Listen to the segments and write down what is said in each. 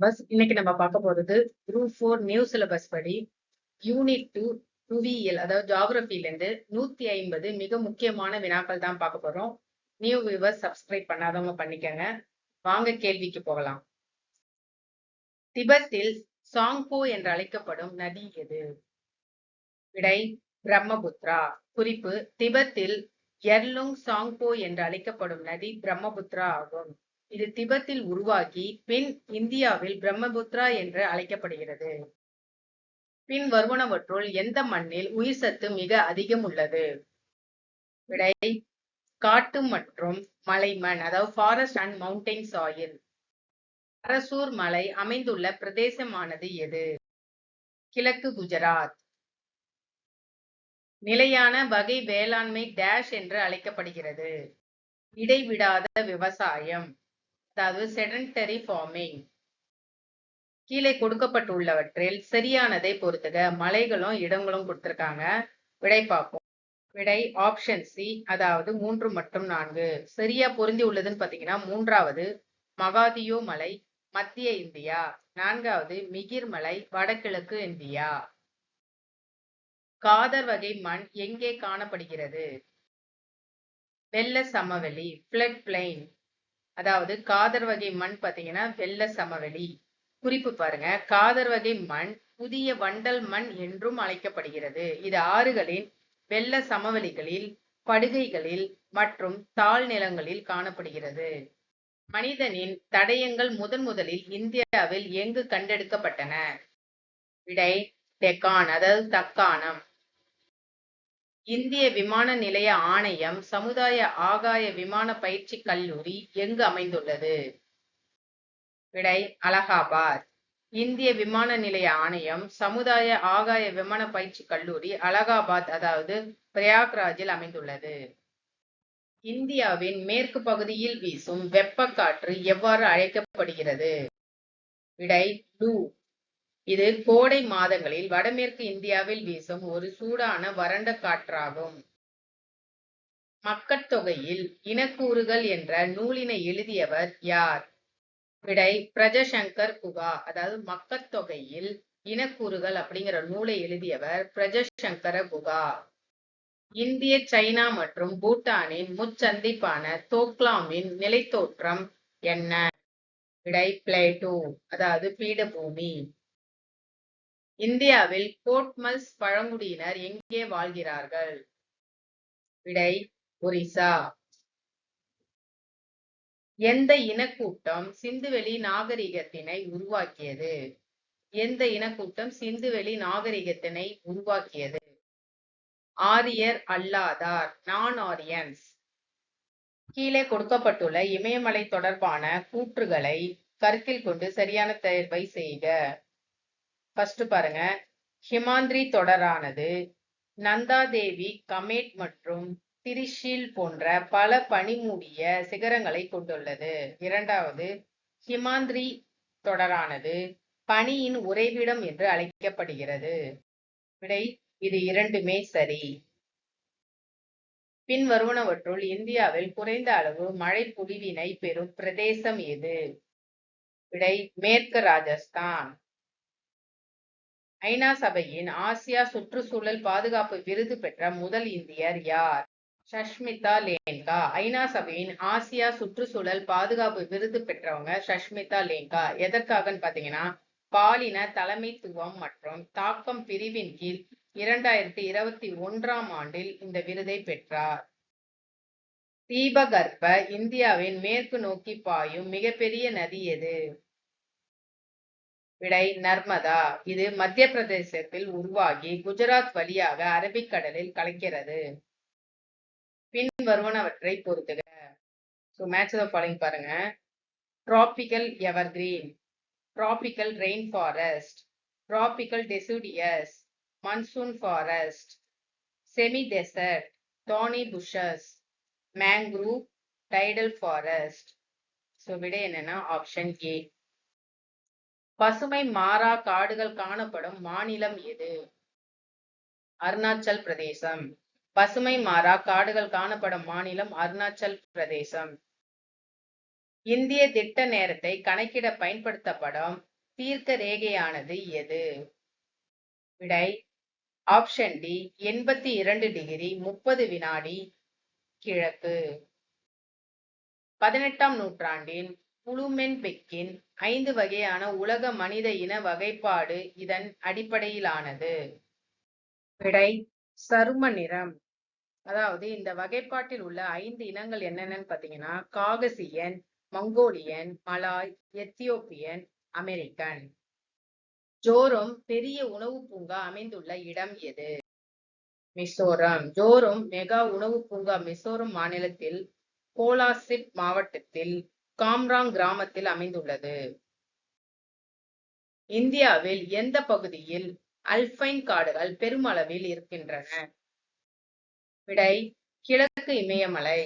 Bus இன்னைக்கு நம்ம பார்க்க போறது குரூப் ஃபோர் நியூ சிலபஸ் படி யூனிட் டூ புவியியல் அதாவது ஜாகிரபில இருந்து நூத்தி ஐம்பது மிக முக்கியமான வினாக்கள் தான் பார்க்க போறோம். நியூ வியூவர்ஸ் சப்ஸ்கிரைப் பண்ணாதவங்க பண்ணிக்கங்க. வாங்க கேள்விக்கு போகலாம். திபெத்தில் சாங்போ என்று அழைக்கப்படும் நதி எது? விடை பிரம்மபுத்ரா குறிப்பு திபெத்தில் எர்லுங் சாங்போ என்று அழைக்கப்படும் நதி பிரம்மபுத்ரா ஆகும். இது திபெத்தில் உருவாகி பின் இந்தியாவில் பிரம்மபுத்ரா என்று அழைக்கப்படுகிறது. பின் வருவனவற்றுள் எந்த மண்ணில் உயிர் சத்து மிக அதிகம் உள்ளது விடை காட்டு மற்றும் மலைமண் அதாவது forest and mountain soil Arasur மலை அமைந்துள்ள பிரதேசமானது எது? கிழக்கு குஜராத். நிலையான வகை வேளாண்மை டேஷ் என்று அழைக்கப்படுகிறது. இடைவிடாத விவசாயம். அதாவது செடன்டரி ஃபார்மிங் கீழே கொடுக்கப்பட்டுள்ளவற்றில் சரியானதை பொறுத்துக. மலைகளும் இடங்களும் கொடுத்துருக்காங்க. விடை பார்ப்போம். விடை ஆப்ஷன் சி அதாவது மூன்று மற்றும் நான்கு. சரியா பொருந்தி உள்ளதுன்னு பாத்தீங்கன்னா மூன்றாவது மகாதியோ மலை மத்திய இந்தியா. நான்காவது மிகிர் மலை வடகிழக்கு இந்தியா. காதர் வகை மண் எங்கே காணப்படுகிறது? வெள்ள சமவெளி பிளட் பிளைன் அதாவது காதர் வகை மண் பாத்தீங்கன்னா வெள்ள சமவெளி. குறிப்பு பாருங்க. காதர் வகை மண் புதிய வண்டல் மண் என்றும் அழைக்கப்படுகிறது. இது ஆறுகளின் வெள்ள சமவெளிகளில் படுகைகளில் மற்றும் தாழ் நிலங்களில் காணப்படுகிறது. மனிதனின் தடயங்கள் முதன் முதலில் இந்தியாவில் எங்கு கண்டெடுக்கப்பட்டன? விடை டெக்கான் அதாவது தக்கானம் இந்திய விமான நிலைய ஆணையம் சமுதாய ஆகாய விமான பயிற்சி கல்லூரி எங்கு அமைந்துள்ளது? விடை அலகாபாத். இந்திய விமான நிலைய ஆணையம் சமுதாய ஆகாய விமான பயிற்சி கல்லூரி அலகாபாத் அதாவது பிரயாக்ராஜில் அமைந்துள்ளது. இந்தியாவின் மேற்கு பகுதியில் வீசும் வெப்பக்காற்று எவ்வாறு அழைக்கப்படுகிறது? விடை லூ. இது கோடை மாதங்களில் வடமேற்கு இந்தியாவில் வீசும் ஒரு சூடான வறண்ட காற்றாகும். மக்கட்தொகையில் இனக்கூறுகள் என்ற நூலினை எழுதியவர் யார்? விடை பிரஜசங்கர் குகா. அதாவது மக்கட்தொகையில் இனக்கூறுகள் அப்படிங்கிற நூலை எழுதியவர் பிரஜசங்கர குகா. இந்திய சைனா மற்றும் பூட்டானின் முச்சந்திப்பான தோக்லாமின் நிலைத்தோற்றம் என்ன? விடை பிளேட்டோ அதாவது பீடபூமி. இந்தியாவில் கோட்மல்ஸ் பழங்குடியினர் எங்கே வாழ்கிறார்கள்? விடை ஒரிசா. எந்த இனக்கூட்டம் சிந்துவெளி நாகரிகத்தினை உருவாக்கியது? எந்த இனக்கூட்டம் சிந்துவெளி நாகரிகத்தினை உருவாக்கியது? ஆரியர் அல்லாதார் நான் ஆரியன்ஸ் கீழே கொடுக்கப்பட்டுள்ள இமயமலை தொடர்பான கூற்றுகளை கருத்தில் கொண்டு சரியான தேர்வை செய்க. ஃபர்ஸ்ட் பாருங்க. ஹிமாந்திரி தொடரானது. நந்தாதேவி கமேட் மற்றும் திரிஷில் போன்ற பல பனிமூடிய சிகரங்களை கொண்டுள்ளது. இரண்டாவது ஹிமாந்திரி தொடரானது பனியின் உறைவிடம் என்று அழைக்கப்படுகிறது. விடை இது இரண்டுமே சரி. பின் வருவனவற்றுள் இந்தியாவில் குறைந்த அளவு மழை பொழிவினை பெறும் பிரதேசம் எது? விடை மேற்கு ராஜஸ்தான். ஐநா சபையின் ஆசியா சுற்றுச்சூழல் பாதுகாப்பு விருது பெற்ற முதல் இந்தியர் யார்? சஷ்மிதா லேங்கா. ஐநா சபையின் ஆசியா சுற்றுச்சூழல் பாதுகாப்பு விருது பெற்றவங்க சஷ்மிதா லேங்கா. எதற்காகன்னு பாத்தீங்கன்னா பாலின தலைமைத்துவம் மற்றும் தாக்கம் பிரிவின் கீழ் இரண்டாயிரத்தி இருபத்தி ஒன்றாம் ஆண்டில் இந்த விருதை பெற்றார். தீபகற்ப இந்தியாவின் மேற்கு நோக்கி பாயும் மிகப்பெரிய நதி எது? விடை நர்மதா. இது மத்திய பிரதேசத்தில் உருவாகி குஜராத் வழியாக அரபிக்கடலில் கலக்கிறது. பின் வருவனவற்றை பொறுத்துக. ஸோ மேட்ச் ஃபாலோயிங் பாருங்க. Tropical evergreen tropical rain forest tropical deciduous monsoon forest semi desert தானி bushes mangrove tidal forest so விட என்னன்னா ஆப்ஷன் ஏ பசுமை மாறா காடுகள் காணப்படும் மாநிலம் எது? அருணாச்சல் பிரதேசம். பசுமை மாறா காடுகள் காணப்படும் மாநிலம் அருணாச்சல் பிரதேசம். இந்திய திட்ட நேரத்தை கணக்கிட பயன்படுத்தப்படும் தீர்க்க ரேகையானது எது? விடை ஆப்ஷன் டி எண்பத்தி இரண்டு டிகிரி முப்பது வினாடி கிழக்கு. பதினெட்டாம் நூற்றாண்டின் புளுமென்பெக்கின் ஐந்து வகையான உலக மனித இன வகைப்பாடு இதன் அடிப்படையிலானது. விடை சரும நிறம். அதாவது இந்த வகைப்பாட்டில் உள்ள ஐந்து இனங்கள் என்னென்னு பார்த்தீங்கன்னா Caucasian Mongolian Malay Ethiopian American. Zoram பெரிய உணவு பூங்கா அமைந்துள்ள இடம் எது? மிசோரம். ஜோரம் மெகா உணவு பூங்கா மிசோரம் மாநிலத்தில் கோலாசிப் மாவட்டத்தில் காம்ராங் கிராமத்தில் அமைந்துள்ளது. இந்தியாவில் எந்த பகுதியில் அல்பைன் காடுகள் பெருமளவில் இருக்கின்றன? விடை கிழக்கு இமயமலை.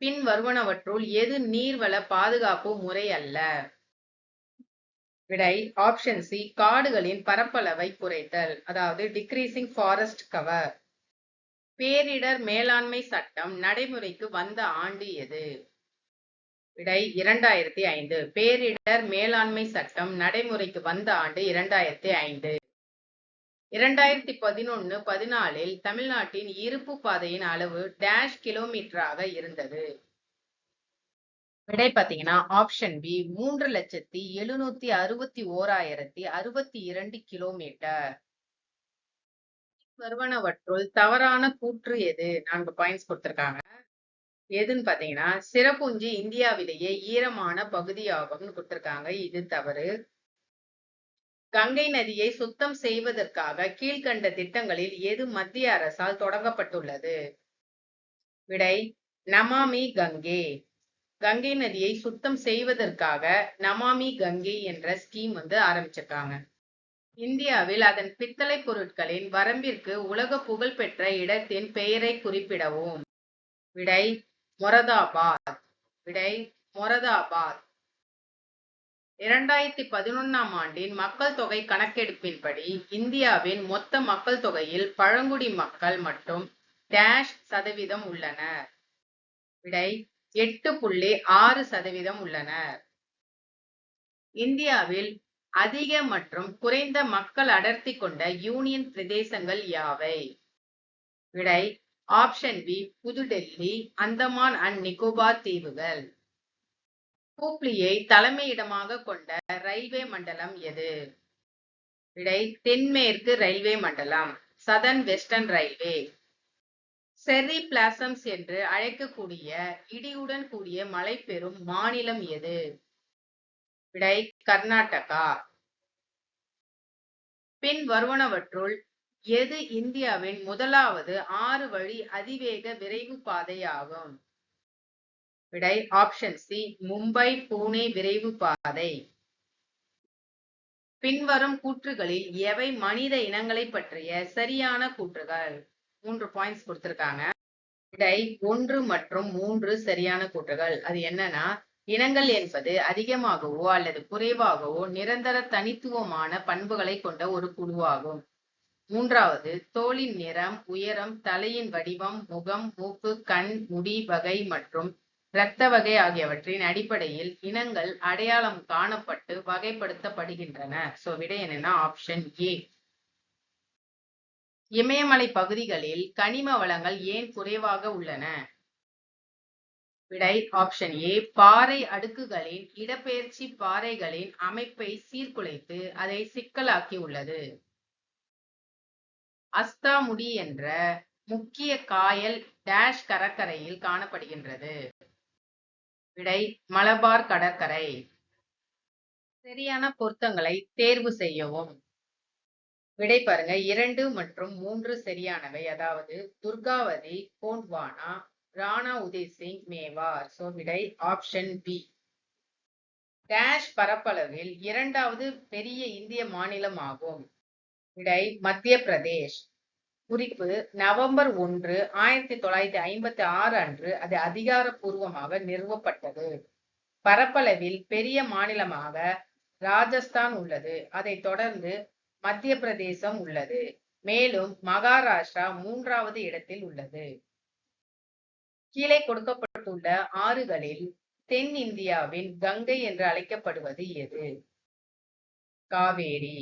பின் வருவனவற்றுள் எது நீர்வள பாதுகாப்பு முறை அல்ல? விடை ஆப்ஷன் சி காடுகளின் பரப்பளவை குறைத்தல் அதாவது டிக்ரீசிங் ஃபாரஸ்ட் கவர் பேரிடர் மேலாண்மை சட்டம் நடைமுறைக்கு வந்த ஆண்டு எது? விடை இரண்டாயிரத்தி ஐந்து. பேரிடர் மேலாண்மை சட்டம் நடைமுறைக்கு வந்த ஆண்டு இரண்டாயிரத்தி ஐந்து. இரண்டாயிரத்தி பதினொன்னு பதினாலில் தமிழ்நாட்டின் இருப்பு பாதையின் அளவு டேஷ் கிலோமீட்டராக இருந்தது. விடை பார்த்தீங்கன்னா ஆப்ஷன் பி மூன்று லட்சத்தி எழுநூத்தி அறுபத்தி ஓராயிரத்தி அறுபத்தி இரண்டு கிலோமீட்டர் வருவனவற்றுள் தவறான கூற்று எது? நான்கு பாயிண்ட்ஸ் கொடுத்திருக்காங்க. எதுன்னு பாத்தீங்கன்னா சிறப்புஞ்சி இந்தியாவிலேயே ஈரமான பகுதியாகும்னு கொடுத்திருக்காங்க. இது தவறு. கங்கை நதியை சுத்தம் செய்வதற்காக கீழ்கண்ட திட்டங்களில் எது மத்திய அரசால் தொடங்கப்பட்டுள்ளது? விடை நமாமி கங்கே. கங்கை நதியை சுத்தம் செய்வதற்காக நமாமி கங்கை என்ற ஸ்கீம் வந்து ஆரம்பிச்சிருக்காங்க. இந்தியாவில் அதன் பித்தளை பொருட்களின் வரம்பிற்கு உலக புகழ்பெற்ற இடத்தின் பெயரை குறிப்பிடவும். விடை மொரதாபாத். விடை மொரதாபாத். இரண்டாயிரத்தி பதினொன்னாம் ஆண்டின் மக்கள் தொகை கணக்கெடுப்பின்படி இந்தியாவின் மொத்த மக்கள் தொகையில் பழங்குடி மக்கள் மட்டும் டேஷ் சதவீதம் உள்ளனர். விடை எட்டு புள்ளி ஆறு சதவீதம் உள்ளனர். இந்தியாவில் அதிக மற்றும் குறைந்த மக்கள் அடர்த்தி கொண்ட யூனியன் பிரதேசங்கள் யாவை? விடை option B Puthu Delhi Andaman and Nicobar தீவுகள். ஹூப்ளியை தலைமையிடமாக கொண்ட ரயில்வே மண்டலம் எது? விடை தென்மேற்கு ரயில்வே மண்டலம் southern western railway. Cherry blossoms என்று அழைக்கக்கூடிய இடியுடன் கூடிய மழை பெறும் மாநிலம் எது? விடை கர்நாடகா. பின் வருவனவற்றுள் எது இந்தியாவின் முதலாவது ஆறு வழி அதிவேக விரைவு பாதை ஆகும் விடை ஆப்ஷன் சி மும்பை பூனே விரைவு பாதை. பின்வரும் கூற்றுகளில் எவை மனித இனங்களை பற்றிய சரியான கூற்றுகள்? மூன்று பாயிண்ட்ஸ் கொடுத்திருக்காங்க. விடை ஒன்று மற்றும் மூன்று சரியான கூற்றுகள். அது என்னன்னா இனங்கள் என்பது அதிகமாகவோ அல்லது குறைவாகவோ நிரந்தர தனித்துவமான பண்புகளை கொண்ட ஒரு குழுவாகும். மூன்றாவது தோலின் நிறம் உயரம் தலையின் வடிவம் முகம் மூக்கு கண் முடி வகை மற்றும் இரத்த வகை ஆகியவற்றின் அடிப்படையில் இனங்கள் அடையாளம் காணப்பட்டு வகைப்படுத்தப்படுகின்றன. சோ விடை என்னன்னா ஆப்ஷன் ஏ இமயமலை பகுதிகளில் கனிம வளங்கள் ஏன் குறைவாக உள்ளன? விடை ஆப்ஷன் ஏ பாறை அடுக்குகளின் இடப்பெயர்ச்சி பாறைகளின் அமைப்பை சீர்குலைத்து அதை சிக்கலாக்கி உள்ளது. அஸ்தாமுடி என்ற முக்கிய காயல் டேஷ் கடற்கரையில் காணப்படுகின்றது. விடை மலபார் கடற்கரை. சரியான பொருத்தங்களை தேர்வு செய்யவும். விடை பாருங்க இரண்டு மற்றும் மூன்று சரியானவை. அதாவது துர்காவதி கோண்ட்வானா ராணா உதய் சிங் மேவார். சோ விடை ஆப்ஷன் பி டேஷ் பரப்பளவில் இரண்டாவது பெரிய இந்திய மாநிலம் ஆகும் விடை மத்திய பிரதேஷ். குறிப்பு நவம்பர் ஒன்று ஆயிரத்தி தொள்ளாயிரத்தி ஐம்பத்தி ஆறு அன்று அது அதிகாரப்பூர்வமாக நிறுவப்பட்டது. பரப்பளவில் பெரிய மாநிலமாக ராஜஸ்தான் உள்ளது. அதை தொடர்ந்து மத்திய பிரதேசம் உள்ளது. மேலும் மகாராஷ்டிரா மூன்றாவது இடத்தில் உள்ளது. கீழே கொடுக்கப்பட்டுள்ள ஆறுகளில் தென் இந்தியாவின் கங்கை என்று அழைக்கப்படுவது எது? காவேரி.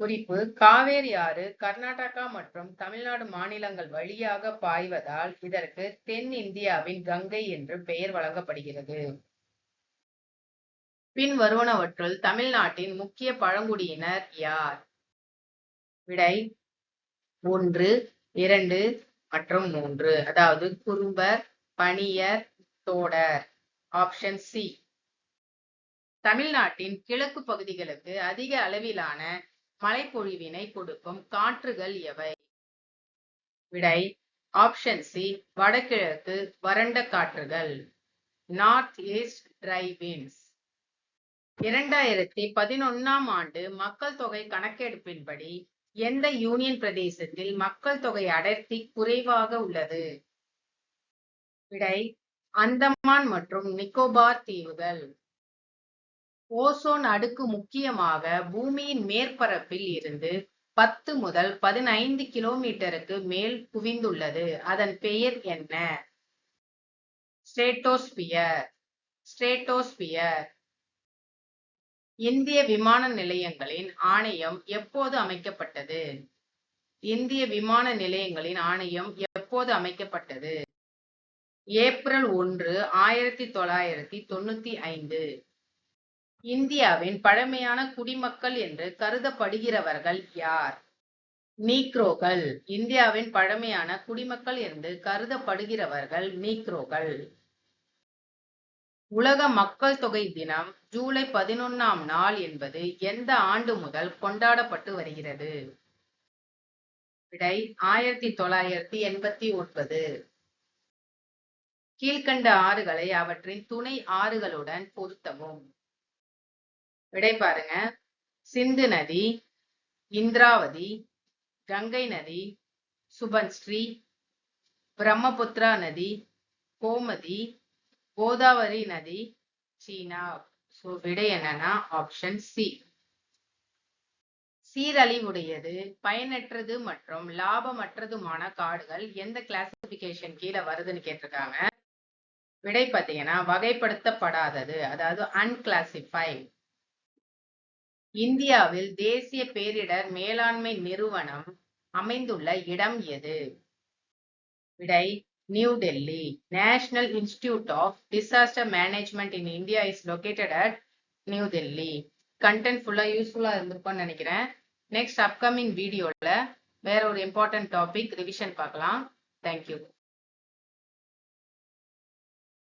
குறிப்பு காவேரி ஆறு கர்நாடகா மற்றும் தமிழ்நாடு மாநிலங்கள் வழியாக பாய்வதால் இதற்கு தென் இந்தியாவின் கங்கை என்று பெயர் வழங்கப்படுகிறது. பின் வருவனவற்றுள் தமிழ்நாட்டின் முக்கிய பழங்குடியினர் யார்? விடை ஒன்று இரண்டு மற்றும் மூன்று. அதாவது குறும்பர் பணியர் தோடர். Option C. தமிழ்நாட்டின் கிழக்கு பகுதிகளுக்கு அதிக அளவிலான மழைப்பொழிவினை கொடுக்கும் காற்றுகள் எவை? விடை ஆப்ஷன் சி வடகிழக்கு வறண்ட காற்றுகள். நார்த் ஈஸ்ட் டிரை இரண்டாயிரத்தி பதினொன்னாம் ஆண்டு மக்கள் தொகை கணக்கெடுப்பின்படி எந்த யூனியன் பிரதேசத்தில் மக்கள் தொகை அடர்த்தி குறைவாக உள்ளது? விடை அந்தமான் மற்றும் நிக்கோபார் தீவுகள். ஓசோன் அடுக்கு முக்கியமாக பூமியின் மேற்பரப்பில் இருந்து பத்து முதல் பதினைந்து கிலோமீட்டருக்கு மேல் குவிந்துள்ளது. அதன் பெயர் என்ன? ஸ்ட்ரேட்டோஸ்பியர் ஸ்ட்ரேட்டோஸ்பியர் இந்திய விமான நிலையங்களின் ஆணையம் எப்போது அமைக்கப்பட்டது? இந்திய விமான நிலையங்களின் ஆணையம் எப்போது அமைக்கப்பட்டது? ஏப்ரல் ஒன்று ஆயிரத்தி தொள்ளாயிரத்தி தொண்ணூத்தி ஐந்து. இந்தியாவின் பழமையான குடிமக்கள் என்று கருதப்படுகிறவர்கள் யார்? நீக்ரோகள் இந்தியாவின் பழமையான குடிமக்கள் என்று கருதப்படுகிறவர்கள் நீக்ரோகள் உலக மக்கள் தொகை தினம் ஜூலை பதினொன்னாம் நாள் என்பது எந்த ஆண்டு முதல் கொண்டாடப்பட்டு வருகிறது? விடை ஆயிரத்தி தொள்ளாயிரத்தி எண்பத்தி ஒன்பது. கீழ்கண்ட ஆறுகளை அவற்றின் துணை ஆறுகளுடன் பொருத்தவும். விடை பாருங்க. சிந்து நதி இந்திராவதி கங்கை நதி சுபன்ஸ்ரீ பிரம்மபுத்திரா நதி கோமதி கோதாவரி நதி சீனா. ஸோ விடை என்னன்னா ஆப்ஷன் சி சீரழிவுடையது பயனற்றது மற்றும் லாபமற்றதுமான காடுகள் எந்த கிளாசிபிகேஷன் கீழே வருதுன்னு கேட்டிருக்காங்க. விடை பார்த்தீங்கன்னா வகைப்படுத்தப்படாதது அதாவது அன்கிளாசிஃபைட் இந்தியாவில் தேசிய பேரிடர் மேலாண்மை நிறுவனம் அமைந்துள்ள இடம் எது? விடை new Delhi. National institute of disaster management in India is located at new Delhi. Content ஃபுல்லா யூஸ்ஃபுல்லா இருந்திருக்கும்னு நினைக்கிறேன். நெக்ஸ்ட் அப்கமிங் வீடியோல வேற ஒரு இம்பார்ட்டன்ட் டாபிக் ரிவிஷன் பார்க்கலாம். Thank you